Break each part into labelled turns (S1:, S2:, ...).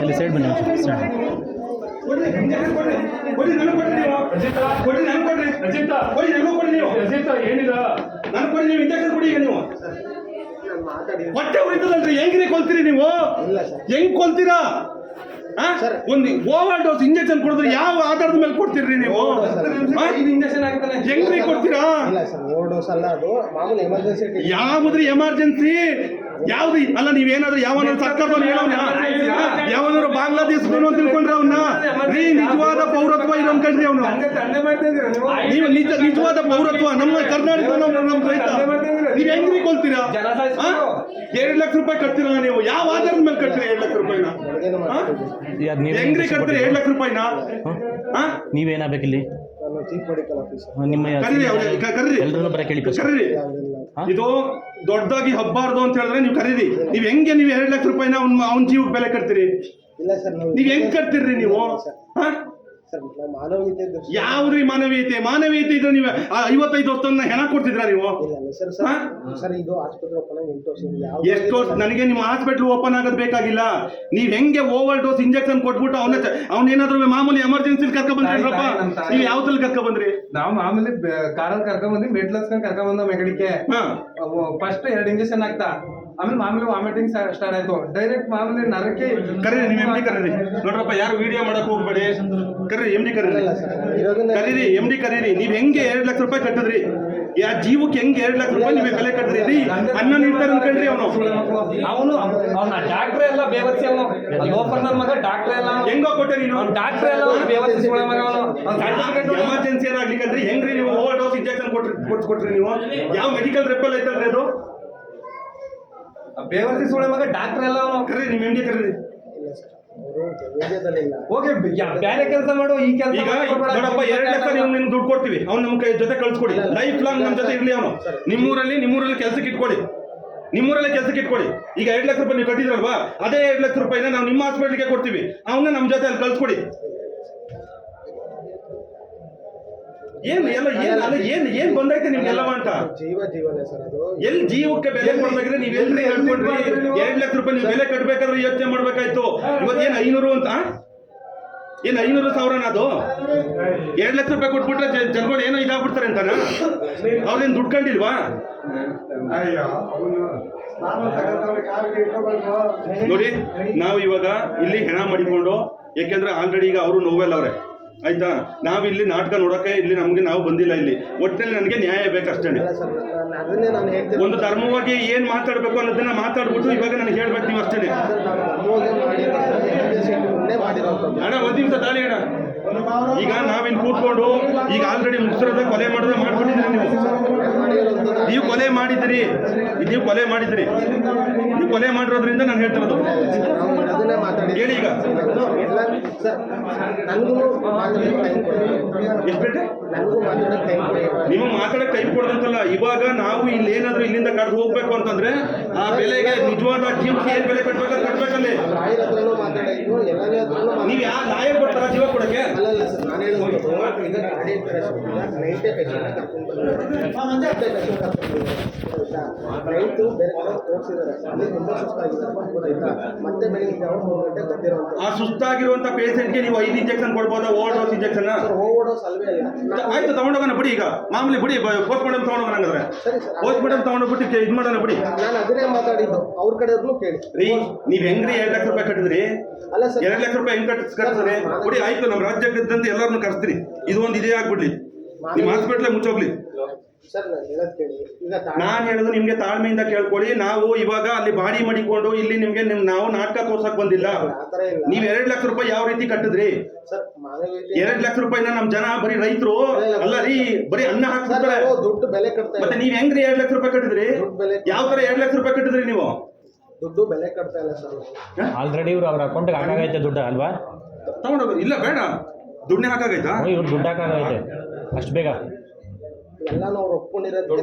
S1: ಇಲ್ಲಿ ಸೈಡ್ ಬನ್ನಿ ಸರ್
S2: ಕೊಡಿ ನನಗೆ ಕೊಡಿ ನನಗೆ ಕೊಡಿ ನೀವು. ನನಗೆ ಕೊಡ್ರಿ.
S3: ರಜಿತ.
S2: ಕೊಡಿ ನನಗೂ ಕೊಡಿ ನೀವು.
S3: ರಜಿತ ಏನಿದ?
S2: ನನಗೆ ಕೊಡಿ ನೀವು ಇಂಜೆಕ್ಷನ್ ಕೊಡಿ ಈಗ ನೀವು. ಹೊಟ್ಟೆ ಉಳಿತದಲ್ರಿ ಹೆಂಗ್ರಿ ಕೊಲ್ತೀರಿ ನೀವು? ಹೆಂಗ್ ಕೊಲ್ತೀರಾ? ಒಂದು ಓವರ್ ಡೋಸ್ ಇಂಜೆಕ್ಷನ್ ಕೊಡಿದ್ರೆ ಯಾವ ಆಧಾರದ ಮೇಲೆ ಕೊಡ್ತೀರಿ ನೀವು?
S3: ಇಂಜೆಕ್ಷನ್ ಆಗ್ತಾನೆ.
S2: ಹೆಂಗ್ರಿ ಕೊಡ್ತೀರಾ?
S4: ಇಲ್ಲ ಸರ್ ಓವರ್ ಡೋಸ್ ಅಲ್ಲ ಅದು. ಮಾಮೂಲಿ ಎಮರ್ಜೆನ್ಸಿ
S2: ಯಾವ್ದ್ರಿ ಎಮರ್ಜೆನ್ಸಿ ಯಾವ್ದು ಅಲ್ಲ ನೀವೇನಾದ್ರೂ ಯಾವನಾದ್ರು ಸರ್ಕಾರದವ್ರು ಹೇಳೋನ ಯಾವನಾದ್ರು ಬಾಂಗ್ಲಾದೇಶದವನು ಅಂತ ತಿಳ್ಕೊಂಡ್ರೆ ಅವ್ನ? ರೀ ನಿಜವಾದ ಪೌರತ್ವ ಇರೋ ಅನ್ಕೊಂಡ್ರಿ ಅವನು.
S3: ನೀವು?
S2: ನಿಜ ನಿಜವಾದ ಪೌರತ್ವ ನಮ್ಮ ಕರ್ನಾಟಕ ನಮ್ಮ ರೈತ. ನೀವ್ ಹೆಂಗ್ರಿ ಕೊಲ್ತೀರಾ ಎರಡ್. ಲಕ್ಷ ರೂಪಾಯಿ ಕಟ್ತೀರಾ ನೀವು? ಯಾವ ಆಧಾರದ ಮೇಲೆ ಕಟ್ತೀರಿ ಎರಡ್ ಲಕ್ಷ ರೂಪಾಯಿನ? ಹೆಂಗ್ರಿ ಕಟ್ತೀರಿ ಎರಡ್ ಲಕ್ಷ ರೂಪಾಯಿನ? ಆ?
S1: ನೀವೇನಾಗಬೇಕು ಇಲ್ಲಿ
S4: ನಾನು ಚೀಫ್ ಮೆಡಿಕಲ್ ಆಫೀಸರ್
S1: ನಿಮ್ಮ
S2: ಕರೀರಿ ಅವ್ರಿಗೆ, ಕರೀರಿ.
S1: ಎಲ್ಲರನ್ನೂ ಬರ ಕೇಳಿ
S2: ಕರೀರಿ. ಇದು ದೊಡ್ಡದಾಗಿ ಹಬ್ಬಾರ್ದು ಅಂತ ಹೇಳಿದ್ರೆ ನೀವು ಕರೀರಿ. ನೀವ್ ಹೆಂಗೆ ನೀವು ಎರಡ್ ಲಕ್ಷ ರೂಪಾಯಿನ ಅವ್ನ ಅವ್ನ ಜೀವಕ್ಕೆ ಬೆಲೆ ಕಟ್ತೀರಿ?
S4: ಇಲ್ಲ ಸರ್ ನಾವು
S2: ನೀವ್ ಹೆಂಗ್ ಕಟ್ತೀರಿ ನೀವು? ಹಾ?
S4: ಸರ್ ನಾವು ಮಾನವೀಯತೆ
S2: ಮಾನವೀಯತೆ? ಮಾನವೀಯತೆ ಇದ್ರೆ ನೀವು ಆ ಐವತ್ತೈದು ವರ್ಷ ಹೆಣ ಕೊಡ್ತಿದ್ರ ನೀವು?
S4: ಸರ್
S2: ಹಾ?
S4: ಸರ್ ಸರ್ ಇದು ಆಸ್ಪತ್ರೆ ಓಪನ್ ಆಗಿ ಎಂಟು ವರ್ಷ ಯಾವ
S2: ಎಷ್ಟು ವರ್ಷ? ನನಗೆ ನಿಮ್ಮ ಹಾಸ್ಪಿಟ್ಲ್ ಓಪನ್ ಆಗೋದು ಬೇಕಾಗಿಲ್ಲ. ನೀವ್ ಹೆಂಗೆ ಓವರ್ ಡೋಸ್ ಇಂಜೆಕ್ಷನ್ ಕೊಟ್ಬಿಟ್ಟು ಅವನ ಏನಾದ್ರು ಮಾಮೂಲಿ ಎಮರ್ಜೆನ್ಸಿ ಕರ್ಕೊ ಬಂದ್ರಪ್ಪ. ನೀವು ಯಾವ್ದ್ರಲ್ಲಿ ಕರ್ಕೊಂಡ್ ಬಂದ್ರಿ?
S3: ನಾವು ಮಾಮೂಲಿ ಕಾರಲ್ಲಿ ಕರ್ಕೊಂಡ್ ಬಂದ್ವಿ ಮೆಡ್ಲಸ್ ಕರ್ಕೊಂಡ್ ಬಂದ ಮೆಗಡಿಕೆ
S2: ಹಾ.
S3: ಫಸ್ಟ್ ಎರಡು ಇಂಜೆಕ್ಷನ್ ಆಗ್ತಾ. ಆಮೇಲೆ ಮಾಮೂಲಿ ವಾಮಿಟಿಂಗ್ ಸ್ಟಾರ್ಟ್ ಆಯ್ತು. ಡೈರೆಕ್ಟ್ ಮಾಮೂಲಿ ನರಕ್ಕೆ
S2: ಕರೀರಿ ನೀವು ಎಂ ಡಿ ಕರೀರಿ. ನೋಡ್ರಪ್ಪ ಯಾರು ವಿಡಿಯೋ ಮಾಡಕ್ ಹೋಗ್ಬೇಡಿ. ಕರೀರಿ ಎಂ ಡಿ ಕರೀರಿ. ಕರೀರಿ ಎಂ ಡಿ ಕರೀರಿ ನೀವ್ ಹೆಂಗೆ ಎರಡ್ ಲಕ್ಷ ರೂಪಾಯಿ ಕಟ್ಟಿದ್ರಿ? ಯಾ ಜೀವಕ್ಕೆ ಹೆಂಗೆ ಎರಡ್ ಲಕ್ಷ ರೂಪಾಯಿ ನೀವೇ ಬೆಲೆ ಕಟ್ಟಿದ್ರಿ? ರೀ ಅನ್ನ ನೀಡ್ತಾರೆ ಅನ್ಕೊಂಡ್ರಿ ಅವನು.
S3: ಅವನು ಅವನ ಡಾಕ್ಟ್ರೇ ಎಲ್ಲ ಬೇವತ್ಸಿ ಅವನು. ಲೋಪರ್ ನನ್ನ ಮಗ ಡಾಕ್ಟ್ರೆ ಎಲ್ಲ.
S2: ಹೆಂಗೋ ಕೊಟ್ಟೆ ನೀನು?
S3: ಅವ್ನು ಡಾಕ್ಟ್ರೇ ಎಲ್ಲ ಅವನು ಎಮರ್ಜೆನ್ಸಿ ಸುಳ್ಳ ಮಗ ಅವನು.
S2: ಎಮರ್ಜೆನ್ಸಿ ಏನಾಗ್ಲಿಕ್ಕಂದ್ರೆ ಹೆಂಗ್ರಿ ನೀವು? ಓವರ್ ಡೋಸ್ ಇಂಜೆಕ್ಷನ್ ಕೊಟ್ರಿ ಕೊಟ್ರಿ ನೀವು? ಯಾವ ಮೆಡಿಕಲ್ ರೆಪ್ಪಲ್ ಐತಲ್ರಿ ಅದು?
S3: ಬೇವರ್ಸಿ ಸುಳೆ ಮಗ ಡಾಕ್ಟರ್ ಎಲ್ಲ ಅವನು
S2: ಕರೀರಿ ನಿಮ್ ಹೆಂಡಿ ಕರೀರಿ.
S4: ಓಕೆ ಸರ್ ಅವರು ವೇದ್ಯದಲ್ಲಿ ಇಲ್ಲ.
S3: ಹೋಗಿ ಬೇರೆ ಕೆಲಸ ಮಾಡೋ ಈ ಕೆಲಸ
S2: ಈಗ ನೋಡಪ್ಪ ಎರಡ್ ಲಕ್ಷ ನೀವು ನಿಮ್ಗೆ ದುಡ್ಡು ಕೊಡ್ತೀವಿ. ಅವ್ನು ನಮ್ಮ ಕೈ ಜೊತೆ ಕಳ್ಸ್ಕೊಡಿ. ಲೈಫ್ ಲಾಂಗ್ ನಮ್ಮ ಜೊತೆ ಇರ್ಲಿ ಅವನು. ನಿಮ್ಮೂರಲ್ಲಿ ನಿಮ್ಮೂರಲ್ಲಿ ಕೆಲ್ಸಕ್ಕೆ ಇಟ್ಕೊಡಿ. ನಿಮ್ಮೂರಲ್ಲೇ ಕೆಲಸಕ್ಕೆ ಇಟ್ಕೊಳ್ಳಿ ಈಗ ಎರಡ್ ಲಕ್ಷ ರೂಪಾಯಿ ನೀವು ಕಟ್ಟಿದ್ರಲ್ವಾ? ಅದೇ ಎರಡ್ ಲಕ್ಷ ರೂಪಾಯಿನ ನಾವು ನಿಮ್ಮ ಹಾಸ್ಪಿಟ್ಲಿಗೆ ಕೊಡ್ತೀವಿ. ಅವನ್ನ ನಮ್ಮ ಜೊತೆ ಅಲ್ಲಿ ಕಳ್ಸ್ಕೊಡಿ. ಏನ್ ಎಲ್ಲ ಏನ್ ಅಲ್ಲ ಏನ್ ಏನ್ ಬಂದೈತೆ ನಿಮ್ಗೆಲ್ಲವ ಅಂತ?
S4: ಜೀವ ಜೀವನೇ ಸರ್ ಅದು.
S2: ಎಲ್ಲಿ ಜೀವಕ್ಕೆ ಬೆಲೆ ಕೊಡ್ಬೇಕ್ರೆ ನೀವ್ ಎಲ್ಲಿ ಹೇಳ್ಕೊಂಡ್ರಿ? ಎರಡ್ ಲಕ್ಷ ರೂಪಾಯಿ ನೀವು ಬೆಲೆ ಕಟ್ಬೇಕಾದ್ರೆ ಯೋಚನೆ ಮಾಡ್ಬೇಕಾಯ್ತು. ಇವತ್ತೇನ್ ಐನೂರು ಅಂತ ಏನ್ ಐನೂರು ಸಾವಿರನ ಅದು? ಎರಡ್ ಲಕ್ಷ ರೂಪಾಯಿ ಕೊಟ್ಬಿಟ್ರೆ ಜನಗಳು ಏನೋ ಇದಾಗ್ಬಿಡ್ತಾರೆ ಅಂತಾನ? ಅವ್ರೇನ್ ದುಡ್ಡು ಕಂಡಿಲ್ವಾ? ನೋಡಿ ನಾವು ಇವಾಗ ಇಲ್ಲಿ ಹೆಣ ಮಾಡಿಕೊಂಡು ಯಾಕೆಂದ್ರೆ ಆಲ್ರೆಡಿ ಈಗ ಅವರು ನೋವೆಲ್ಲ ಅವ್ರೆ. ಆಯ್ತಾ? ನಾವ್ ಇಲ್ಲಿ ನಾಟಕ ನೋಡಕ್ಕೆ ಇಲ್ಲಿ ನಮ್ಗೆ ನಾವು ಬಂದಿಲ್ಲ ಇಲ್ಲಿ. ಒಟ್ಟಿನಲ್ಲಿ ನನಗೆ ನ್ಯಾಯ ಬೇಕಷ್ಟೇ
S4: ಅದನ್ನೇ ನಾನು ಹೇಳ್ತೀನಿ
S2: ಒಂದು ಧರ್ಮವಾಗಿ ಏನ್ ಮಾತಾಡ್ಬೇಕು ಅನ್ನೋದನ್ನ ಮಾತಾಡ್ಬಿಟ್ಟು ಇವಾಗ ನನಗೆ ಹೇಳ್ಬೇಕು ನೀವು ಅಷ್ಟೇ. ಅಣ್ಣ ಒಂದ್ ನಿಮಿಷ ತಾಳಿ ಅಣ್ಣ. ಈಗ ನಾವಿನ್ ಕೂತ್ಕೊಂಡು ಈಗ ಆಲ್ರೆಡಿ ಮುಗಿಸಿರೋದ ಕೊಲೆ ಮಾಡೋದ ಮಾಡ್ಬಿಟ್ಟಿದ್ದೀರಿ ನೀವು? ನೀವು ಕೊಲೆ ಮಾಡಿದ್ರಿ. ನೀವು ಕೊಲೆ ಮಾಡಿದ್ರಿ. ನೀವು ಕೊಲೆ ಮಾಡಿರೋದ್ರಿಂದ ನಾನು ಹೇಳ್ತಿರೋದು. ಹೇಳಿ ಈಗ.
S4: ನಿಮ್ಮ ಮಾತಾಡೋಕ್ಕೆ
S2: ಕೈ ಕೊಡೋದಂತಲ್ಲ, ಇವಾಗ ನಾವು ಇಲ್ಲಿ ಏನಾದ್ರೂ ಇಲ್ಲಿಂದ ಕಡ್ದು ಹೋಗ್ಬೇಕು ಅಂತಂದ್ರೆ ಆ ಬೆಲೆಗೆ ನಿಜವಾದ ಜೀವಕ್ಕೆ ಏನ್ ಬೆಲೆ ಕಟ್ಬೇಕಂತ ಕಟ್ಬೇಕಲ್ಲಿ
S4: ಲಾಯರ್ ಹತ್ರನೂ ಮಾತಾಡಾಯ್ತು ಎಲ್ಲರ ಹತ್ರನೂ
S2: ನೀವ್ ಯಾ ಲಾಯರ್ ಕೊಡ್ತಾರ ಜೀವ ಕೊಡಕ್ಕೆ
S4: ಅಲ್ಲಲ್ಲ ಸರ್ ನಾನು ಹೇಳೋದು ಪೇಷಂಟ್ ನೈಟೇ ಪೇಷಂಟ್ ಕರ್ಕೊಂಡು ಬಂದಿದ್ದಾರೆ ನೈಟೇ ಪೇಷಂಟ್ ಕರ್ಕೊಂಡು ಬಂದಿದ್ದಾರೆ ನೈಟು ಬೇರೆ ಕಡೆ ತೋರಿಸಿದ್ದಾರೆ ಅಲ್ಲಿ ತುಂಬ ಸುಸ್ತಾಗಿದ್ದಾರೆ ಗೊತ್ತಾಯ್ತಾ ಮತ್ತೆ ಬೆಳಿಗ್ಗೆ ಅವ್ರು ಮೂರು ಗಂಟೆ ಗೊತ್ತಿರೋಂಥ
S2: ಆ ಸುಸ್ತಾಗಿರುವಂತ ಪೇಷಂಟ್ಗೆ ನೀವು ಐದು ಇಂಜೆಕ್ಷನ್ ಕೊಡ್ಬೋದಾ ಓವರ್ ಡೋಸ್ ಇಂಜೆಕ್ಷನ್ ಆಯ್ತು ತಗೊಂಡೋಗೋಣ ಬಿಡಿ ಈಗ. ಮಾಮೂಲಿ ಬಿಡಿ ಪೋಸ್ಟ್ ಮಾಡಮ್ ತಗೊಂಡೋಗೋಣ ಹಂಗಾದ್ರೆ. ಪೋಸ್ಟ್ ಮಾರ್ಟಮ್ ತಗೊಂಡೋಗ್ಬಿಟ್ಟು ಇದು ಮಾಡೋಣ ಬಿಡಿ.
S4: ನಾನು ಅದನ್ನೇ ಮಾತಾಡಿದ್ದು. ಅವ್ರ ಕಡೆ ಕೇಳಿ.
S2: ರೀ ನೀವ್ ಹೆಂಗ್ರಿ ಎರಡ್ ಲಕ್ಷ ರೂಪಾಯಿ ಕಟ್ಟಿದ್ರಿ?
S4: ಅಲ್ಲ ಸರ್.
S2: ಎರಡ್ ಲಕ್ಷ ರೂಪಾಯಿ ಹೆಂಗ್ ಕಟ್ಟಿಸ್ ಕಟ್ಟಿಸ್ರಿ ಬಿಡಿ ಆಯ್ತು ನಮ್ಮ ರಾಜ್ಯಕ್ಕಿದ್ದಂತೆ ಎಲ್ಲರನ್ನು ಕರೆಸ್ತೀರಿ. ಇದು ಒಂದು ಇದೇ ಆಗ್ಬಿಡ್ಲಿ ನಿಮ್ ಹಾಸ್ಪಿಟ್ಲೇ ಮುಚ್ಚೋಗ್ಲಿ
S4: ಸರ್ ನಾನು ಹೇಳೋದು ಕೇಳಿ. ಈಗ
S2: ನಾನ್ ಹೇಳೋದು ನಿಮ್ಗೆ ತಾಳ್ಮೆಯಿಂದ ಕೇಳ್ಕೊಳ್ಳಿ. ನಾವು ಇವಾಗ ಅಲ್ಲಿ ಬಾಡಿ ಮಡಿಕೊಂಡು ಇಲ್ಲಿ ನಿಮ್ಗೆ ನಿಮ್ ನಾವು ನಾಟಕ ತೋರ್ಸಕ್ ಬಂದಿಲ್ಲ.
S4: ಆ ಥರ ಇಲ್ಲ.
S2: ನೀವ್ ಎರಡ್ ಲಕ್ಷ ರೂಪಾಯಿ ಯಾವ ರೀತಿ ಕಟ್ಟಿದ್ರಿ? ಎರಡ್ ಲಕ್ಷ ರೂಪಾಯಿನ ನಮ್ ಜನ ಬರೀ ರೈತರು. ಅಲ್ಲ ರೀ ಬರೀ ಅನ್ನ
S4: ಹಾಕ್ತಾರೆ ದುಡ್ಡು ಬೆಲೆ
S2: ಮತ್ತೆ ನೀವ್ ಹೆಂಗ್ರಿ ಎರಡ್ ಲಕ್ಷ ರೂಪಾಯಿ ಕಟ್ಟಿದ್ರಿ? ಯಾವ ತರ ಎರಡ್ ಲಕ್ಷ ರೂಪಾಯಿ ಕಟ್ಟಿದ್ರಿ ನೀವು?
S4: ದುಡ್ಡು ಬೆಲೆ ಕಟ್ತಾ ಇಲ್ಲ ಸರ್.
S1: ಆಲ್ರೆಡಿ ಇವ್ರು ಅವ್ರ ಅಕೌಂಟ್ಗೆ ಹಾಕಾಗೈತೆ ದುಡ್ಡು ಅಲ್ವಾ?
S2: ತಗೊಂಡೋಗ ಇಲ್ಲ ಬೇಡ. ದುಡ್ಡೆ ಹಾಕಾಗೈತಾ?
S1: ಇವ್ರು ದುಡ್ಡು ಹಾಕಾಗೈತೆ. ಅಷ್ಟು ಬೇಗ?
S4: ಅವ್ರು ಒಪ್ಕೊಂಡಿರೋದು?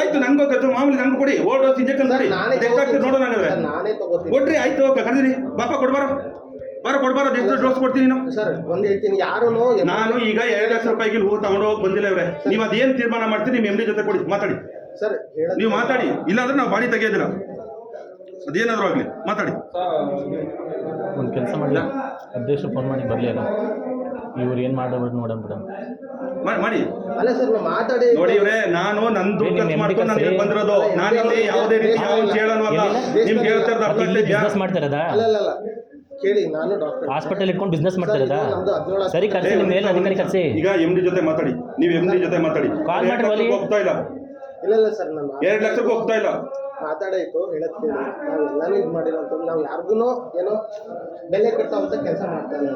S2: ಆಯ್ತು ನಂಗೂ ಗೊತ್ತು ಮಾಮೂಲಿ ನಂಗೆ ಕೊಡಿ. ಓಲ್ಡ್ ಹೌಸ್ ಇಂಜೆಕ್ಷನ್ ಸರಿ
S4: ನಾನೇ
S2: ಎಷ್ಟಾಗ್ತದೆ ನೋಡೋಣ ಹಂಗಾದ್ರೆ.
S4: ನಾನೇ ತಗೋತೀನಿ.
S2: ಕೊಡ್ರಿ ಆಯ್ತು ಕರೆದಿರಿ. ಬಾಪ ಕೊಡ್ಬಾರ? ಬರ ಕೊಡ್ಬಾರ ಎಷ್ಟು ಡೋಸ್ ಕೊಡ್ತೀನಿ ನೀನು.
S4: ಸರ್ ಒಂದು ಹೇಳ್ತೀನಿ ಯಾರು
S2: ನಾನು ಈಗ ಎರಡು ಲಕ್ಷ ರೂಪಾಯಿಗೆ ಹೂ ತಗೊಂಡು ಹೋಗಿ ಬಂದಿಲ್ಲ ಇವ್ರೆ. ನೀವು ಅದೇನು ತೀರ್ಮಾನ ಮಾಡ್ತೀರಿ ನಿಮ್ಮ ಎಂ ಡಿ ಜೊತೆ ಕೊಡಿ ಮಾತಾಡಿ.
S4: ಸರ್ ಹೇಳ
S2: ನೀವು ಮಾತಾಡಿ ಇಲ್ಲಾಂದ್ರೆ ನಾವು ಬಾಡಿ ತೆಗೆಯೋದಿಲ್ಲ. ಅದೇನಾದ್ರೂ ಆಗಲಿ ಮಾತಾಡಿ.
S1: ಒಂದು ಕೆಲಸ ಮಾಡಿಲ್ಲ ಅಧ್ಯಕ್ಷ ಫೋನ್ ಮಾಡಿ ಬರಲಿಲ್ಲ ಇವ್ರು ಏನು ಮಾಡೋದು ನೋಡೋಣ
S2: ಬಿಡ ಮಾಡಿ.
S4: ಅಲ್ಲ ಸರ್ ಮಾತಾಡಿ
S2: ನೋಡಿ ಇವ್ರೆ ನಾನು ನಂದು
S1: ದುಡ್ಡು
S2: ಖರ್ಚು ಮಾಡ್ಕೊಂಡು ನನಗೆ ಬಂದಿರೋದು. ನಾನು ಇಲ್ಲಿ ಯಾವುದೇ ರೀತಿ ಯಾವ ಕೇಳೋನಲ್ಲ ನಿಮ್ಗೆ ಹೇಳ್ತಾ ಇರೋದು ಅರ್ಥ
S1: ಬಿಸ್ನೆಸ್ ಮಾಡ್ತಿರೋದಾ
S4: ಅಲ್ಲ ಅಲ್ಲ ಅಲ್ಲ. ಕೇಳಿ ನಾನು ಡಾಕ್ಟರ್
S1: ಹಾಸ್ಪಿಟಲ್ ಇಟ್ಕೊಂಡು ಬಿಸ್ನೆಸ್ ಮಾಡ್ತಿರೋದಾ
S4: ನಮ್ದು
S1: ಸರಿ ಕರ್ಸಿ ನಿಮ್ಮ ಮೇಲೆ ಅಧಿಕಾರಿ ಕರ್ಸಿ.
S2: ಈಗ ಎಂ ಡಿ ಜೊತೆ ಮಾತಾಡಿ. ನೀವು ಎಂ ಡಿ ಜೊತೆ ಮಾತಾಡಿ. ಕಾಲ್
S1: ಮಾಡ್ರಿ
S2: ಹೋಗ್ತಾ ಇಲ್ಲ.
S4: ಇಲ್ಲ ಇಲ್ಲ ಸರ್ ನಾನು
S2: ಎರಡು ಲಕ್ಷಕ್ಕೆ ಹೋಗ್ತಾ ಇಲ್ಲ.
S4: ಮಾತಾಡಾಯ್ತು ಹೇಳದ್ ಕೇಳಿ ನಾವು ಎಲ್ಲಾನು ಇದು ಮಾಡಿರೋ ನಾವು ಯಾರಿಗೂ ಏನೋ ಬೆಲೆ ಕಟ್ಟೋಂಥ ಕೆಲಸ ಮಾಡ್ತಾ ಇಲ್ಲ.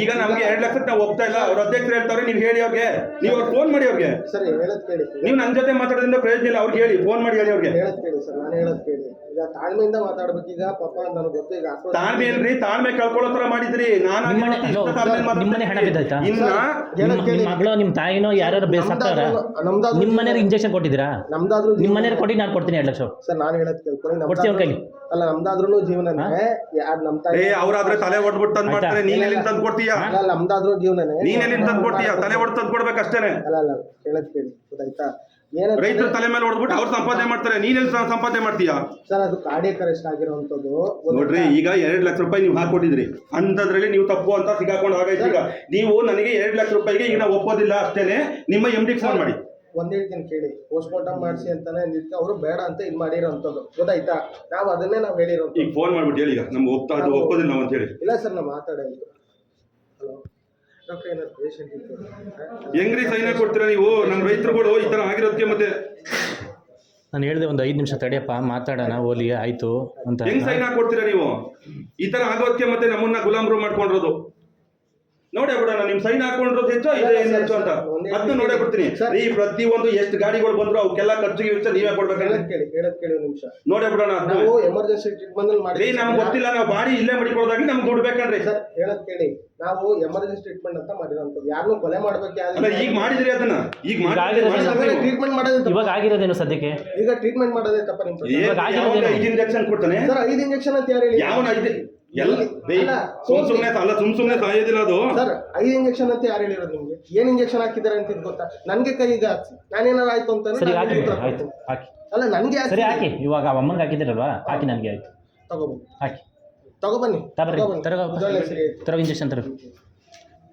S2: ಈಗ ನಮ್ಗೆ ಎರಡು ಲಕ್ಷಕ್ಕೆ ನಾವು ಹೋಗ್ತಾ ಇಲ್ಲ. ಅವ್ರ ಅಧ್ಯಕ್ಷರು ಹೇಳ್ತಾರೆ ನೀವು ಹೇಳಿ ಅವ್ರಿಗೆ. ನೀವು ಅವ್ರು ಫೋನ್ ಮಾಡಿ ಅವ್ರಿಗೆ.
S4: ಸರಿ ಹೇಳದ್ ಕೇಳಿ
S2: ನೀವು ನನ್ನ ಜೊತೆ ಮಾತಾಡೋದ್ರಿಂದ ಪ್ರಯೋಜನ ಇಲ್ಲ. ಅವ್ರಿಗೆ ಹೇಳಿ ಫೋನ್ ಮಾಡಿ ಹೇಳಿ ಅವ್ರಿಗೆ.
S4: ಹೇಳತ್ ಕೇಳಿ ಸರ್ ನಾನು ಹೇಳದ್ ಕೇಳಿ ಈಗ ತಾಳ್ಮೆಯಿಂದ ಮಾತಾಡ್ಬೇಕು ಈಗ ಪಾಪ ನನಗೆ ಗೊತ್ತು ಈಗ ಆಕ್ರೋಶ-
S2: ತಾಳ್ಮೆ ಇಲ್ರಿ ತಾಳ್ಮೆ ಕಳ್ಕೊಳ್ಳೋ ತರ ಮಾಡಿದ್ರಿ. ನಾನು
S1: ನಿಮ್ಮನೆ
S2: ಇಷ್ಟು ತಾಳ್ಮೆ ಮಾತಾಡ್ತೀನಿ.
S1: ನಿಮ್ಮನೆ ಹಣ ಬಿದ್ದೈತಾ
S2: ಇನ್ನ
S1: ನಿಮ್ಮ ನಿಮ್ಮ ಮಗಳು ನಿಮ್ಮ ತಾಯಿನೋ ಯಾರು ಬೇ ಸತ್ತಾರ
S4: ನಮ್ದಾದ್ರೂ- ನಮ್ದಾದ್ರೂ
S1: ನಿಮ್ಮ ಮನೆಯವ್ರಿಗೆ ಇಂಜೆಕ್ಷನ್ ಕೊಟ್ಟಿದ್ದೀರಾ?
S4: ನಮ್ದಾದ್ರು
S1: ನಿಮ್ಮ ಮನೆಯವ್ರು ಕೊಟ್ಟು ನಾನು ಕೊಡ್ತೀನಿ ಎರಡು ಲಕ್ಷ.
S4: ಸರ್ ನಾನು ಹೇಳದ್ ಕೇಳ್ಕೊಳ್ಳಿ
S1: ಕೊಡ್ತೀವಿ ಅವ್ರ
S4: ನಮ್ದಾದ್ರೂ
S1: ಕೈಲಿ.
S4: ಅಲ್ಲ ನಮ್ದಾದ್ರೂ ಜೀವನನೇ ಯಾರು ನಮ್ಮ ತಾಯಿ
S2: ಏ ಅವ್ರಾದ್ರೆ ತಲೆ ಹೊಡ್ಬಿಟ್ಟು ತಂದ್? ಮಾಡ್ತಾರೆ ನೀನ್ ಎಲ್ಲಿ ತಂದ್ ಕೊಡ್ತೀಯಾ?
S4: ಅಲ್ಲ ಅಲ್ಲ, ನಮ್ದಾದ್ರೂ ಜೀವನನೇ.
S2: ನೀನ್ ಎಲ್ಲಿ ತಂದ್ ಕೊಡ್ತೀಯಾ? ತಲೆ ಹೊಡ್ ತಂದ್ ಕೊಡ್ಬೇಕಷ್ಟೇನೆ.
S4: ಅಲ್ಲ ಅಲ್ಲ ಹೇಳದ್ ಕೇಳಿ ಗೊತ್ತಾಯ್ತಾ?
S2: ರೈತರ ತಲೆ ಮೇಲೆ ಹೊಡೆದ್ಬಿಟ್ಟು ಅವ್ರು ಸಂಪಾದನೆ ಮಾಡ್ತಾರೆ ನೀನ್ ಸಂಪಾದನೆ ಮಾಡ್ತೀಯಾ?
S4: ಸರ್ ಅದು ಕಾರ್ಡಿಯಕ್ ಅರೆಸ್ಟ್ ಆಗಿರುವಂತದ್ದು
S2: ನೋಡ್ರಿ ಈಗ ಎರಡ್ ಲಕ್ಷ ರೂಪಾಯಿ ನೀವು ಹಾಕೊಟ್ಟಿದ್ರಿ. ಅಂತದ್ರಲ್ಲಿ ನೀವು ತಪ್ಪು ಅಂತ ಸಿಗಾಕೊಂಡು ಆಗೈತೆ ಈಗ ನೀವು ನನಗೆ ಎರಡ್ ಲಕ್ಷ ರೂಪಾಯಿಗೆ ಈಗ ನಾವು ಒಪ್ಪೋದಿಲ್ಲ ಅಷ್ಟೇನೆ ನಿಮ್ಮ ಎಂ ಡಿ ಫೋನ್ ಮಾಡಿ.
S4: ಒಂದ್ ಹೇಳ್ತೀನಿ ಕೇಳಿ. ಪೋಸ್ಟ್ ಮಾರ್ಟಮ್ ಮಾಡಿಸಿ ಅಂತಾನೆ ಅವರು ಬೇಡ ಅಂತ ಇದು ಮಾಡಿರೋಂಥದ್ದು. ಗೊತ್ತಾಯ್ತಾ? ನಾವು ಅದನ್ನೇ ನಾವು ಹೇಳಿರೋ
S2: ಈಗ ಫೋನ್ ಮಾಡ್ಬಿಟ್ಟು ಹೇಳಿ ಈಗ. ನಮ್ಗೆ ಒಪ್ತಾ ಅದು ಒಪ್ಪೋದಿಲ್ಲ ನಾವು ಅಂತ ಹೇಳಿ.
S4: ಇಲ್ಲ ಸರ್ ನಾವು ಮಾತಾಡೋದು ಹಲೋ.
S2: ಹೆಂಗ್ರಿ ಸೈನ್ ಕೊಡ್ತೀರಾ ನೀವು? ನಮ್ಮ ರೈತರುಗಳು ಈ ತರ ಆಗಿರೋದಕ್ಕೆ ಮತ್ತೆ
S1: ನಾನು ಹೇಳಿದೆ ಒಂದು ಐದು ನಿಮಿಷ ತಡೆಯಪ್ಪ ಮಾತಾಡೋಣ ಓಲಿ ಆಯ್ತು ಅಂತ.
S2: ಹೆಂಗ್ ಸೈನ್ ಹಾಕೊಡ್ತೀರಾ ನೀವು? ಈ ತರ ಆಗೋದಕ್ಕೆ ಮತ್ತೆ ನಮ್ಮನ್ನ ಗುಲಾಮ್ರು ಮಾಡ್ಕೊಂಡಿರೋದು. ನೋಡೇ ಬಿಡೋಣ ನಿಮ್ ಸೈನ್ ಹಾಕೊಂಡಿರೋದು ಹೆಚ್ಚು ಇದೆ ಏನು ಹೆಚ್ಚು ಅಂತ. ಅದನ್ನ ನೋಡೇ ಬಿಡ್ತೀನಿ. ಈ ಪ್ರತಿ ಒಂದು ಎಷ್ಟು ಗಾಡಿಗಳು ಬಂದ್ರು ಅವಕ್ಕೆಲ್ಲ ಖರ್ಚಿಗೆ ವೆಚ್ಚ ನೀವೇ ಕೊಡ್ಬೇಕಂದ್ರೆ
S4: ಕೇಳಿ ಹೇಳದ್ ಕೇಳಿ ಒಂದು ನಿಮಿಷ.
S2: ನೋಡೇ ಬಿಡೋಣ.
S4: ನಾವು ಎಮರ್ಜೆನ್ಸಿ ಟ್ರೀಟ್ಮೆಂಟ್
S2: ಅಲ್ಲಿ
S4: ಮಾಡಿ
S2: ನಮ್ಗೆ ಗೊತ್ತಿಲ್ಲ ನಾವು ಬಾಡಿ ಇಲ್ಲೇ ಮಡಿಕೊಳ್ಳೋದಾಗ್ಲಿ ನಮ್ಗೆ ದುಡ್ಡು ಬೇಕಂದ್ರೆ
S4: ಸರ್ ಹೇಳದ್ ಕೇಳಿ. ನಾವು ಎಮರ್ಜೆನ್ಸಿ ಟ್ರೀಟ್ಮೆಂಟ್ ಅಂತ ಮಾಡಿರೋಂಥದ್ದು. ಯಾರನ್ನೂ ಕೊಲೆ ಮಾಡ್ಬೇಕು
S2: ಅಲ್ಲ ಈಗ ಮಾಡಿದ್ರಿ ಅದನ್ನ. ಈಗ ಮಾಡಿದ್ರಿ
S4: ಟ್ರೀಟ್ಮೆಂಟ್ ಮಾಡೋದೇ
S1: ಇವಾಗ ಆಗಿರೋದೇನು ಸದ್ಯಕ್ಕೆ?
S4: ಈಗ ಟ್ರೀಟ್ಮೆಂಟ್ ಮಾಡೋದೇ ತಪ್ಪ
S1: ನಿಮ್ಗೆ.
S2: ಐದು ಇಂಜೆಕ್ಷನ್ ಕೊಡ್ತಾನೆ.
S4: ಸರ್ ಐದು ಇಂಜೆಕ್ಷನ್ ಅಂತ ಯಾರು ಹೇಳಿ
S2: ಯಾವನ ಐದು ಎಲ್ಲ ಸುಮ್ ಸುಮ್ನೆ ಅಲ್ಲ ಸುಮ್ ಸುಮ್ನೆ ಸಾಯೋದಿಲ್ಲ ಅದು.
S4: ಸರ್ ಐದು ಇಂಜೆಕ್ಷನ್ ಅಂತ ಯಾರು ಹೇಳಿರೋದು ನಿಮ್ಗೆ? ಏನ್ ಇಂಜೆಕ್ಷನ್ ಹಾಕಿದ್ದಾರೆ ಅಂತ ಇದ್ ಗೊತ್ತಾ? ನನ್ಗೆ ಕೈಗೆ ಹಾಕ್ಸಿ ನಾನೇನಾರು ಆಯ್ತು ಅಂತ
S1: ಸರಿ ಹಾಕಿ ಆಯ್ತು ಹಾಕಿ.
S4: ಅಲ್ಲ ನನ್ಗೆ
S1: ಸರಿ
S4: ಹಾಕಿ.
S1: ಹಾಕಿ ಇವಾಗ ಅಮ್ಮಂಗೆ ಹಾಕಿದ್ದೀರಲ್ವಾ ಹಾಕಿ ನನಗೆ ಆಯ್ತು.
S4: ತಗೋಬನ್ನಿ
S1: ಹಾಕಿ.
S4: ತಗೋ
S1: ಬನ್ನಿ.
S4: ತಗೋಬನ್ನಿ. ಇದೊಳ್ಳೆ ಸರಿ ಆಯ್ತು.
S1: ತರಗ ಇಂಜೆಕ್ಷನ್ ತರ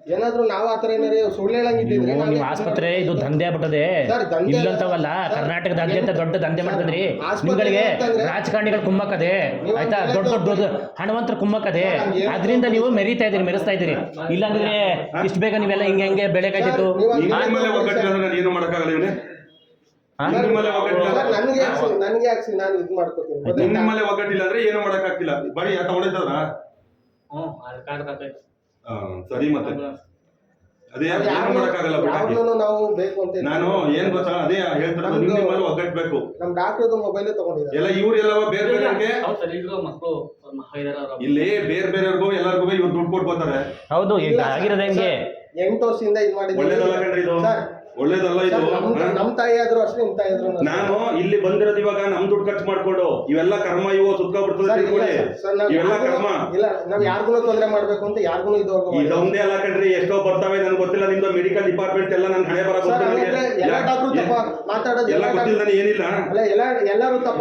S4: ಏನಾದ್ರೂ ನಾವು ಆತರ ಏನಾರು ಸುಳ್ಳು ಹೇಳಂಗಿದ್ದಿದ್ರೆ
S1: ನೀವು ನಿಮ್ಮ ಆಸ್ಪತ್ರೆ ಇದು ದಂಧೆ ಆಗ್ಬಿಟ್ಟದೆ.
S4: ಸರ್, ದಂಧೆ
S1: ಇಲ್ಲಂತವಲ್ಲ ಕರ್ನಾಟಕದಾದ್ಯಂತ ದೊಡ್ಡ ದಂಧೆ ಮಾಡ್ತದ್ರಿ
S4: ಆಸ್ಪತ್ರೆ
S1: ನಿಮ್ಗಳಿಗೆ
S4: ಅಂತಂದ್ರೆ-
S1: ರಾಜಕಾರಣಿಗಳು ಕುಮ್ಮಕ್ಕದೆ.
S4: ನೀವು
S1: ಆಯ್ತಾ? ದೊಡ್ಡ ದೊಡ್ಡ ದೊಡ್ಡ ಹಣವಂತರ ಕುಮ್ಮಕ್ಕದೆ. ಅದರಿಂದ ನೀವು ಮೆರಿತಾ ಇದ್ದೀರಿ ಮೆರೆಸ್ತಾ ಇದ್ದೀರಿ. ಇಲ್ಲಾಂದ್ರೆ ಇಷ್ಟು ಬೇಗ ನೀವೆಲ್ಲ ಹಿಂಗೆ ಹೆಂಗೆ ಬೆಳೆ ಕಾಯ್ತಿತ್ತು
S4: ಸರ್, ನೀವು-
S2: ನಿಮ್ಮ ಮೇಲೆ ಒಗ್ಗಟ್ಟಿಲ್ಲ ಅಂದ್ರೆ ನಾನು ಏನು ಮಾಡೋಕ್ಕಾಗಲ್ಲ ಇವನೇ
S1: ಹಾ?
S2: ನಿಮ್ಮ ಮೇಲೆ ಒಗ್ಗಟ್ಟಿಲ್ಲ
S4: ಸರ್, ನನ್ಗೆ ಹಾಕ್ಸಿ ನನ್ಗೆ ಹಾಕ್ಸಿ ನಾನು ಇದು ಮಾಡ್ಕೋತೀನಿ ಗೊತ್ತಾಯ್ತಾ?
S2: ನಿಮ್ಮ ಮೇಲೆ ಒಗ್ಗಟ್ಟಿಲ್ಲ ಅಂದ್ರೆ ಏನು ಮಾಡೋಕ್ಕಾಗ್ತಿಲ್ಲ? ಬರೀ ಆತ ಹೊಡೆದವ್ರ ಸರಿ ಮತ್ತೆ. ಅದೇ ಏನು ಮಾಡಕ್ಕಾಗಲ್ಲ ಬಿಡಾಕಿ
S4: ನಾವು ಬೇಕು ಅಂತ
S2: ನಾನು ಏನ್ ಗೊತ್ತಾ? ಅದೇ ಹೇಳ್ತಾರೆ ನಿಮ್ಮ ನಿಮ್ಮ ಮೇಲೆ ಒಗ್ಗಟ್ಬೇಕು
S4: ನಮ್ ಡಾಕ್ಟರ್ ಮೊಬೈಲ್ ತಗೊಂಡಿದ್ದಾರೆ.
S2: ಎಲ್ಲ ಇವ್ರೆಲ್ಲವ ಬೇರೆ ಬೇರೆ
S5: ಮಕ್ಕಳು
S2: ಇಲ್ಲಿ ಬೇರೆ ಬೇರೆಯವ್ರಿಗೂ ಎಲ್ಲರಿಗೂ ಇವ್ರು ದುಡ್ಡು ಕೊಟ್ಕೋತಾರೆ
S1: ಹೌದು ಈಗ ಆಗಿರೋದು ಹೆಂಗೆ?
S4: ಎಂಟು ವರ್ಷದಿಂದ ಇದು ಮಾಡಿ
S2: ಒಳ್ಳೇದಲ್ಲ ಕಣ್ರಿ ಇದು.
S4: ಸರ್,
S2: ಒಳ್ಳೇದಲ್ಲ ಇದು?
S4: ನಮ್ ತಾಯಿ ಆದ್ರೂ ಅಷ್ಟೇ ನಿಮ್ ತಾಯಿ ಆದ್ರೂ
S2: ನಾನು ಇಲ್ಲಿ ಬಂದಿರೋದು ಇವಾಗ ನಮ್ ದುಡ್ಡು ಖರ್ಚು ಮಾಡ್ಕೊಂಡು ಇವೆಲ್ಲ ಕರ್ಮ ಇವು
S4: ಸುತ್ಕೊಂಡ್ಬಿಡ್ತದೆ
S2: ಇವೆಲ್ಲ ಕರ್ಮ.
S4: ಇಲ್ಲ ನಾವ್ ಯಾರಿಗೂ ತೊಂದರೆ ಮಾಡ್ಬೇಕು ಅಂತ ಯಾರ್ಗು ಇದು.
S2: ಇದೊಂದೇ ಅಲ್ಲ ಕಣ್ರಿ ಎಷ್ಟೋ ಬರ್ತಾವೆ ನನ್ಗೆ ಗೊತ್ತಿಲ್ಲ ನಿಮ್ದು ಮೆಡಿಕಲ್ ಡಿಪಾರ್ಟ್ಮೆಂಟ್ ಎಲ್ಲ ನನ್ ಹಣೆ ಬರ
S4: ಎಲ್ಲ ಡಾಕ್ಟ್ರು ತಪ್ಪ ಮಾತಾಡೋದು
S2: ಎಲ್ಲ ಗೊತ್ತಿಲ್ಲ ನನಗೆ ಏನಿಲ್ಲ?
S4: ಅಲ್ಲ ಎಲ್ಲ ಎಲ್ಲರೂ ತಪ್ಪ?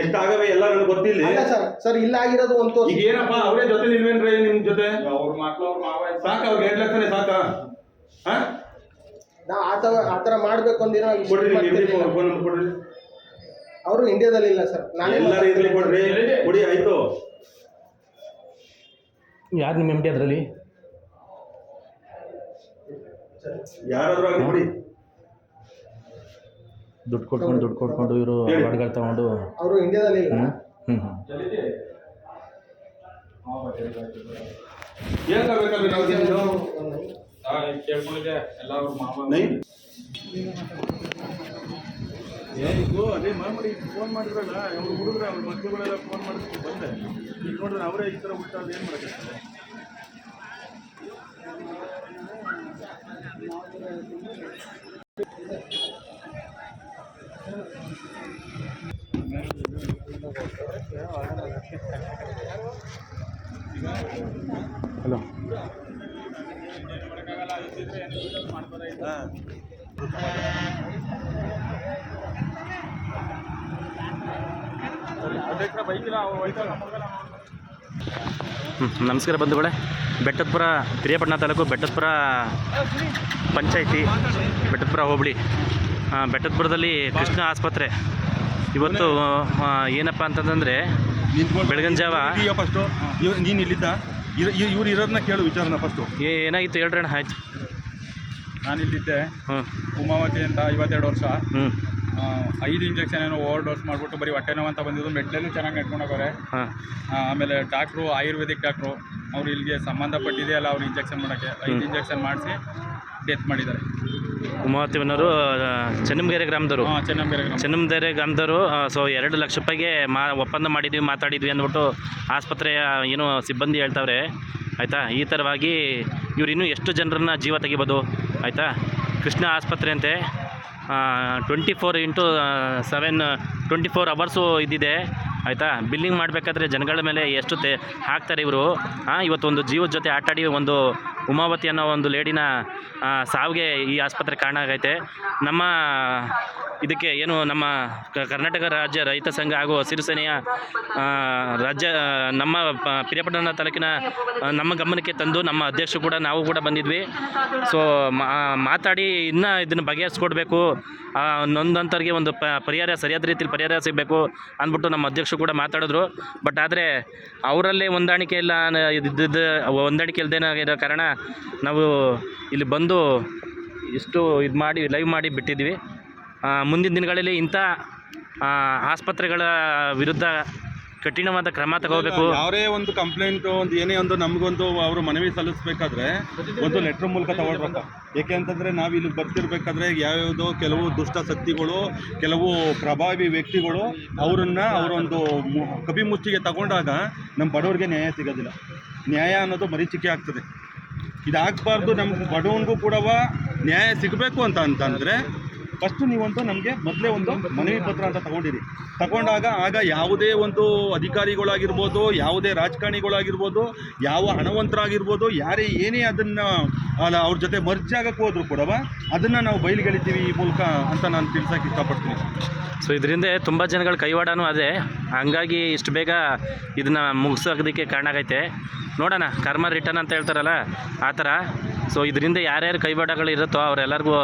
S2: ಎಷ್ಟಾಗವೆ ಎಲ್ಲ ನನ್ಗೆ ಗೊತ್ತಿಲ್ಲ.
S4: ಸರ್ ಸರ್ ಇಲ್ಲ ಆಗಿರೋದು ಒಂದು.
S2: ಈಗ ಏನಪ್ಪ ಅವರೇ ಜೊತೆ ನಿಲ್ವೇನ್ರಿ ನಿಮ್ ಜೊತೆ?
S5: ಅವ್ರ ಮಕ್ಕಳು ಅವ್ರ ಮಾವ
S2: ಸಾಕ ಅವ್ರಿಗೆ ಎರಡ್ ಲಕ್ಷನೇ ಸಾಕ. ಹಾ?
S4: ನಾ ಆತರ ಆತರ ಮಾಡ್ಬೇಕು ಅಂದಿರೋ
S2: ಕೊಡ್ರಿ ನಿಮ್ ಫೋನ್ ನಂಬರ್ ಕೊಡ್ರಿ.
S4: ಅವರು ಇಂಡಿಯಾದಲ್ಲಿ ಇಲ್ಲ ಸರ್. ನಾನೇ
S2: ಎಲ್ಲಾರು ಇರ್ಲಿ ಕೊಡ್ರಿ. ಕೊಡಿ ಆಯ್ತು.
S1: ಯಾರು ನಿಮ್ಮ ಎಂ ಡಿ ಅದರಲ್ಲಿ?
S2: ಯಾರಾದ್ರೂ ಆಗಲಿ ಕೊಡಿ.
S1: ದುಡ್ಡು ಕೊಟ್ಕೊಂಡು ದುಡ್ಡು ಕೊಟ್ಕೊಂಡು ಇವರು
S2: ಹೇಳಿ.
S1: ಹೊಡ್ಗಳು ತಗೊಂಡು.
S4: ಅವರು ಇಂಡಿಯಾದಲ್ಲಿ ಇಲ್ಲ.
S1: ಹ್ಞೂ ಹ್ಞೂ ಹ್ಞೂ
S2: ಏನಾಗಬೇಕಲ್ರಿ ನಾವು?
S5: ಕೇಳ್ಕೊಂಡಿದ್ದೆ ಎಲ್ಲ ಮಾಮ
S2: ಏ ಇದು ಅದೇ ಮಾಮೂಲಿ ಫೋನ್ ಮಾಡಿದ್ರಲ್ಲ ಅವ್ರ ಹುಡುಗರು ಅವ್ರ ಮಕ್ಕಳುಗಳೆಲ್ಲ ಫೋನ್ ಮಾಡಿದ್ರು ಬಂದೆ. ಈಗ ನೋಡಿದ್ರೆ ಅವರೇ ಈ ಥರ ಉಲ್ಟಾದ ಏನು ಮಾಡೋಕ್ಕೆ
S1: ಹಲೋ ನಮಸ್ಕಾರ ಬಂಧುಗಳೇ. ಬೆಟ್ಟದಪುರ ಪಿರಿಯಾಪಟ್ಟಣ ತಾಲೂಕು ಬೆಟ್ಟದಪುರ ಪಂಚಾಯಿತಿ ಬೆಟ್ಟದಪುರ ಹೋಬಳಿ. ಬೆಟ್ಟದಪುರದಲ್ಲಿ ಕೃಷ್ಣ ಆಸ್ಪತ್ರೆ. ಇವತ್ತು ಏನಪ್ಪ ಅಂತಂದರೆ, ಬೆಳಗಿನ ಜಾವ
S2: ನೀನು ಇಲ್ಲಿದ್ದ? ಇವ್ರು ಇರೋದನ್ನ ಕೇಳು ವಿಚಾರನ ಫಸ್ಟು
S1: ಏ- ಏನಾಗಿತ್ತು ಹೇಳ್ರಣ್ಣ ಆಯ್ತು.
S5: ನಾನು ಇಲ್ಲಿದ್ದೆ
S1: ಹ್ಞೂ
S5: ಉಮಾವತಿ ಅಂತ ಐವತ್ತೆರಡು ವರ್ಷ.
S1: ಹ್ಞೂ
S5: ಐದು ಇಂಜೆಕ್ಷನ್ ಏನೋ ಓವರ್ ಡೋಸ್ ಮಾಡಿಬಿಟ್ಟು ಬರೀ ಹೊಟ್ಟೆ ನೋವು ಅಂತ ಬಂದಿದ್ದು. ಮೆಟ್ಲಲ್ಲೂ ಚೆನ್ನಾಗಿ ನೆಟ್ಕೊಂಡೋಗವ್ರೆ ಹೋಗೋರೆ
S1: ಹಾಂ.
S5: ಆಮೇಲೆ ಡಾಕ್ಟ್ರು ಆಯುರ್ವೇದಿಕ್ ಡಾಕ್ಟ್ರು ಅವ್ರು ಇಲ್ಲಿಗೆ ಸಂಬಂಧಪಟ್ಟಿದೆಯಲ್ಲ ಅವ್ರು ಇಂಜೆಕ್ಷನ್ ಮಾಡೋಕ್ಕೆ. ಐದು ಇಂಜೆಕ್ಷನ್ ಮಾಡಿಸಿ ಡೆತ್ ಮಾಡಿದ್ದಾರೆ.
S1: ಉಮಾವತಿವನವರು ಚೆನ್ನಂಗೆರೆ ಗ್ರಾಮದವರು.
S5: ಹಾಂ
S1: ಚೆನ್ನಂಗೆರೆ ಗ್ರಾಮದವರು ಸೊ ಎರಡು ಲಕ್ಷ ರೂಪಾಯಿಗೆ ಮಾ ಒಪ್ಪಂದ ಮಾಡಿದ್ವಿ ಮಾತಾಡಿದ್ವಿ ಅಂದ್ಬಿಟ್ಟು ಆಸ್ಪತ್ರೆಯ ಏನು ಸಿಬ್ಬಂದಿ ಹೇಳ್ತಾವ್ರೆ. ಆಯಿತಾ? ಈ ಥರವಾಗಿ ಇವ್ರು ಇನ್ನೂ ಎಷ್ಟು ಜನರನ್ನ ಜೀವ ತೆಗಿಬೋದು? ಆಯಿತಾ? ಕೃಷ್ಣ ಆಸ್ಪತ್ರೆ ಅಂತೆ. Twenty four into seven twenty four hours ಇದಿದೆ ಆಯಿತಾ? ಬಿಲ್ಲಿಂಗ್ ಮಾಡಬೇಕಾದ್ರೆ ಜನಗಳ ಮೇಲೆ ಎಷ್ಟು ತೆ ಹಾಕ್ತಾರೆ ಇವರು? ಇವತ್ತು ಒಂದು ಜೀವದ ಜೊತೆ ಆಟಾಡಿ ಒಂದು ಉಮಾವತಿ ಅನ್ನೋ ಒಂದು ಲೇಡಿನ ಸಾವಿಗೆ ಈ ಆಸ್ಪತ್ರೆ ಕಾರಣ ಆಗೈತೆ. ನಮ್ಮ ಇದಕ್ಕೆ ಏನು ನಮ್ಮ ಕರ್ನಾಟಕ ರಾಜ್ಯ ರೈತ ಸಂಘ ಹಾಗೂ ಹಸಿರು ಸೇನೆಯ ರಾಜ್ಯ ನಮ್ಮ ಪಿರಿಯಾಪಟ್ಟಣ ತಾಲೂಕಿನ ನಮ್ಮ ಗಮನಕ್ಕೆ ತಂದು ನಮ್ಮ ಅಧ್ಯಕ್ಷರು ಕೂಡ ನಾವು ಕೂಡ ಬಂದಿದ್ವಿ. ಸೊ ಮಾತಾಡಿ ಇನ್ನೂ ಇದನ್ನು ಬಗೆಹರಿಸ್ಕೊಡ್ಬೇಕು. ನೊಂದಂಥವ್ರಿಗೆ ಒಂದು ಪರಿಹಾರ, ಸರಿಯಾದ ರೀತಿಯಲ್ಲಿ ಪರಿಹಾರ ಸಿಗಬೇಕು ಅಂದ್ಬಿಟ್ಟು ನಮ್ಮ ಅಧ್ಯಕ್ಷರು ಕೂಡ ಮಾತಾಡಿದ್ರು. ಬಟ್ ಆದರೆ ಅವರಲ್ಲೇ ಹೊಂದಾಣಿಕೆ ಇಲ್ಲ ಇದ್ದಿದ್ದು ಹೊಂದಾಣಿಕೆ ಇಲ್ಲದೇನಾಗಿರೋ ಕಾರಣ ನಾವು ಇಲ್ಲಿ ಬಂದು ಇಷ್ಟು ಇದು ಮಾಡಿ ಲೈವ್ ಮಾಡಿ ಬಿಟ್ಟಿದ್ವಿ ಮುಂದಿನ ದಿನಗಳಲ್ಲಿ ಇಂಥ ಆಸ್ಪತ್ರೆಗಳ ವಿರುದ್ಧ ಕಠಿಣವಾದ ಕ್ರಮ ತಗೋಬೇಕು.
S2: ಯಾರೇ ಒಂದು ಕಂಪ್ಲೇಂಟ್ ಒಂದು ಏನೇ ಒಂದು ನಮಗೊಂದು ಅವರು ಮನವಿ ಸಲ್ಲಿಸಬೇಕಾದ್ರೆ ಒಂದು ಲೆಟ್ರ್ ಮೂಲಕ ತಗೊಳ್ಬೇಕು. ಏಕೆ ಅಂತಂದರೆ ನಾವು ಇಲ್ಲಿ ಬರ್ತಿರ್ಬೇಕಾದ್ರೆ ಯಾವ್ಯಾವುದೋ ಕೆಲವು ದುಷ್ಟ ಶಕ್ತಿಗಳು ಕೆಲವು ಪ್ರಭಾವಿ ವ್ಯಕ್ತಿಗಳು ಅವರನ್ನು ಅವರೊಂದು ಮು- ಕಪಿಮುಷ್ಟಿಗೆ ತಗೊಂಡಾಗ ನಮ್ಮ ಬಡವರಿಗೆ ನ್ಯಾಯ ಸಿಗೋದಿಲ್ಲ. ನ್ಯಾಯ ಅನ್ನೋದು ಮರೀಚಿಕೆ ಆಗ್ತದೆ. ಇದಾಗಬಾರ್ದು ನಮ್ಮ ಬಡವನಿಗೂ ಕೂಡ ನ್ಯಾಯ ಸಿಗಬೇಕು ಅಂತ ಅಂತಂದರೆ ಫಸ್ಟು ನೀವಂತ ನಮಗೆ ಮೊದಲೇ ಒಂದು ಮನವಿ ಪತ್ರ ಅಂತ ತಗೊಂಡಿರಿ. ತಗೊಂಡಾಗ ಆಗ ಯಾವುದೇ ಒಂದು ಅಧಿಕಾರಿಗಳಾಗಿರ್ಬೋದು, ಯಾವುದೇ ರಾಜಕಾರಣಿಗಳಾಗಿರ್ಬೋದು, ಯಾವ ಹಣವಂತರಾಗಿರ್ಬೋದು, ಯಾರೇ ಏನೇ ಅದನ್ನು, ಅಲ್ಲ, ಅವ್ರ ಜೊತೆ ಮರ್ಜಿ ಆಗಕ್ಕೆ ಹೋದ್ರು ಕೂಡ ಅದನ್ನು ನಾವು ಬಯಲಿಗೆಳಿತೀವಿ ಈ ಮೂಲಕ ಅಂತ ನಾನು ತಿಳ್ಸೋಕೆ ಇಷ್ಟಪಡ್ತೀನಿ.
S1: ಸೊ ಇದರಿಂದ ತುಂಬ ಜನಗಳ ಕೈವಾಡನೂ ಅದೇ. ಹಂಗಾಗಿ ಇಷ್ಟು ಬೇಗ ಇದನ್ನ ಮುಗಿಸೋದಕ್ಕೆ ಕಾರಣ ಆಗೈತೆ. ನೋಡೋಣ, ಕರ್ಮ ರಿಟರ್ನ್ ಅಂತ ಹೇಳ್ತಾರಲ್ಲ, ಆ ಥರ. ಸೊ ಇದರಿಂದ ಯಾರ್ಯಾರು ಕೈವಾಡಗಳು ಇರುತ್ತೋ ಅವರೆಲ್ಲರಿಗೂ